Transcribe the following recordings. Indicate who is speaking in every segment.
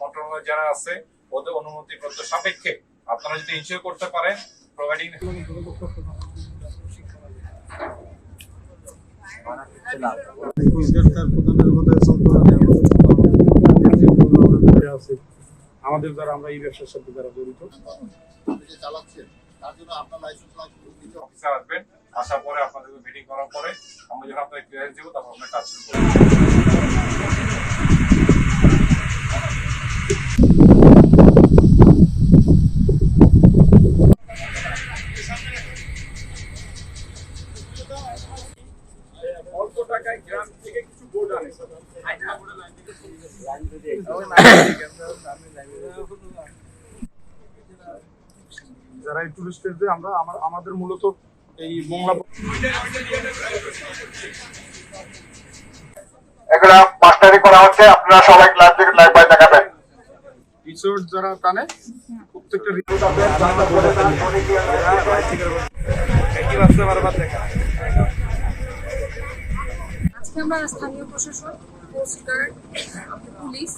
Speaker 1: মন্ত্রণালয় যারা আছে ওদের অনুমতি পত্র সাপেক্ষে আপনারা যদি ইনশিওর করতে পারেন প্রোভাইডিং
Speaker 2: আমাদের দ্বারা আমরা এই ব্যবসার সাথে যারা জড়িত।
Speaker 1: অফিসার আসবেন, আসার পরে আপনাদের মিটিং করার পরে আমরা যখন আপনাদের ক্লিয়ারেন্স দেবো তারপর আপনার কাজ শুরু করব
Speaker 2: যারা এই টুরিস্টদের আমরা আমার- আমাদের মূলত এই
Speaker 3: এগুলা মাস্টারি করা হচ্ছে আপনারা সবাই ক্লাস থেকে লাইভ বাই দেখাবেন।
Speaker 2: রিসোর্ট যারা টানে প্রত্যেকটা রিসোর্ট
Speaker 4: আজকে আমরা স্থানীয় প্রশাসন কোস্ট গার্ড আমাদের পুলিশ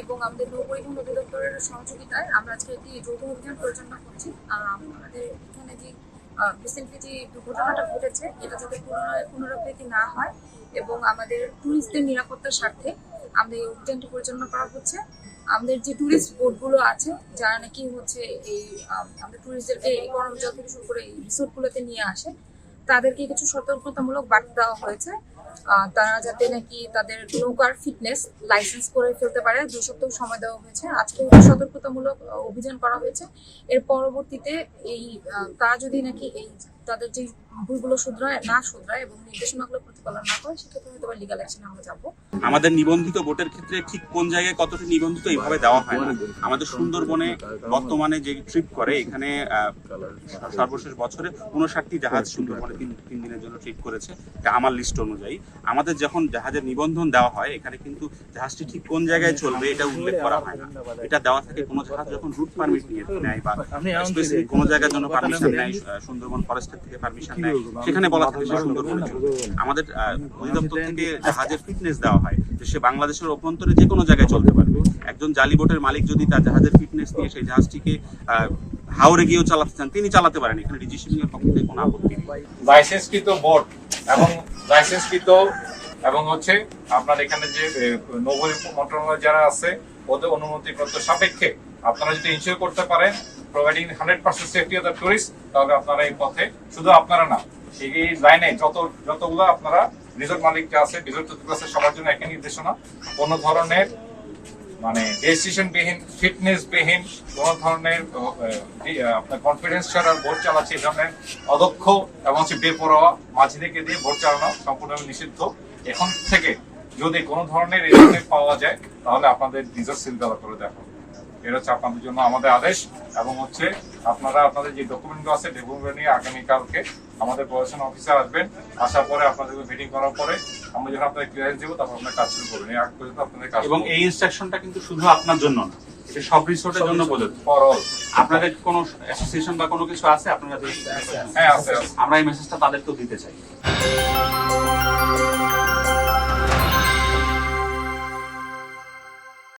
Speaker 4: এবং আমাদের নৌ পরিবহন অধিদপ্তরের সহযোগিতায় আমরা আজকে একটি যৌথ অভিযান পরিচালনা করছি। আমাদের এখানে যে রিসেন্টলি যে দুর্ঘটনাটা ঘটেছে, এটা যাতে পুনরায়, পুনরাবৃত্তি না হয় এবং আমাদের ট্যুরিস্টদের নিরাপত্তার স্বার্থে আমাদের এই অভিযানটি পরিচালনা করা হচ্ছে। আমাদের যে ট্যুরিস্ট বোটগুলো আছে, যারা নাকি হচ্ছে এই আমাদের ট্যুরিস্টদেরকে এই গরম জল থেকে শুরু করে এই রিসোর্টগুলোতে নিয়ে আসে, তাদেরকে কিছু সতর্কতামূলক বার্তা দেওয়া হয়েছে। তারা যাতে নাকি তাদের নৌকার ফিটনেস লাইসেন্স করে ফেলতে পারে। দুই সপ্তাহ সময় দেওয়া হয়েছে। আজকে সতর্কতামূলক অভিযান করা হয়েছে। এর পরবর্তীতে এই তারা যদি নাকি এই তাদের যে ভুলগুলো শুধরায়, না শুধরায় এবং নির্দেশনাগুলো প্রতিপালন না করে সেক্ষেত্রে হয়তো লিগাল অ্যাকশনে আমরা যাব।
Speaker 5: আমাদের নিবন্ধিত বোটের ক্ষেত্রে ঠিক কোন জায়গায় কতটি নিবন্ধিত এইভাবে দেওয়া হয় না। আমাদের সুন্দরবনে বর্তমানে যে ট্রিপ করে এখানে সর্বশেষ বছরে উনষাটটি জাহাজ সুন্দরবনে তিন তিন দিনের জন্য ট্রিপ করেছে। এটা আমার লিস্ট অনুযায়ী। আমাদের যখন জাহাজের নিবন্ধন দেওয়া হয় এখানে কিন্তু জাহাজটি ঠিক কোন জায়গায় চলবে এটা উল্লেখ করা হয় না। এটা দেওয়া থাকে কোনো জাহাজ যখন রুট পারমিট নিয়ে নেয় বা স্পেসিফিক কোনো জায়গার জন্য পারমিশন নেয় সুন্দরবন ফরেস্টের থেকে পারমিশন নেয়। সেখানে বলা থাকে সুন্দরবনে আমাদের অধিদপ্তর থেকে জাহাজের ফিটনেস দেওয়া হয় যে সে বাংলাদেশের অভ্যন্তরে যে কোনো জায়গায় চলতে পারবে। একজন জালি বোটের মালিক যদি তার জাহাজের ফিটনেস নিয়ে সেই জাহাজটিকে হাওড়ে গিয়েও চালাতে চান তিনি চালাতে পারেন। এখানে রেজিস্ট্রেশন এর পক্ষ থেকে কোনো আপত্তি নেই।
Speaker 1: লাইসেন্সকৃত বোর্ড এবং লাইসেন্সকৃত এবং হচ্ছে আপনার এখানে যে নৌবই মন্ত্রণালয় যারা আছে ওদের অনুমতি পত্র সাপেক্ষে আপনারা যদি ইনশিওর করতে পারেন providing hundred percent safety of the tourist তাহলে আপনারা এই পথে শুধু আপনারা না এই লাইনে যত যতগুলো আপনারা রিসোর্ট মালিক যা আছে, রিসোর্ট আছে, সবার জন্য একই নির্দেশনা। কোনো ধরনের মানে রেজিস্ট্রেশন বিহীন ফিটনেস বিহীন কোন ধরনের আপনার কনফিডেন্স ছাড়া ভোট চালাচ্ছে এই ধরনের অদক্ষ এবং হচ্ছে বেপরোয়া, মাঝি থেকে দিয়ে ভোট চালানো সম্পূর্ণভাবে নিষিদ্ধ। এখন থেকে যদি কোনো ধরনের এই পাওয়া যায়, তাহলে আপনাদের নিজের সিল দেওয়া করে দেখো এটা হচ্ছে আপনাদের জন্য আমাদের আদেশ এবং হচ্ছে আপনারা, আপনাদের যে ডকুমেন্টগুলো আছে ডকুমেন্ট নিয়ে আগামীকালকে আমাদের প্রশাসন অফিসার আসবেন আসার পরে আপনাদের মিটিং করার পরে আমরা যখন আপনাদের ক্লিয়ারেন্স দেবো তারপর আপনার কাজ শুরু করবেন। আগ পর্যন্ত আপনাদের কাজ
Speaker 5: এবং এই ইনস্ট্রাকশনটা কিন্তু শুধু আপনার জন্য না এটা সব রিসোর্টের জন্য প্রযোজ্য
Speaker 1: ফর অল
Speaker 5: আপনাদের কোনো অ্যাসোসিয়েশন বা কোনো কিছু আছে? আপনারা
Speaker 1: হ্যাঁ আছে
Speaker 5: আমরা এই মেসেজটা তাদেরকেও দিতে চাই।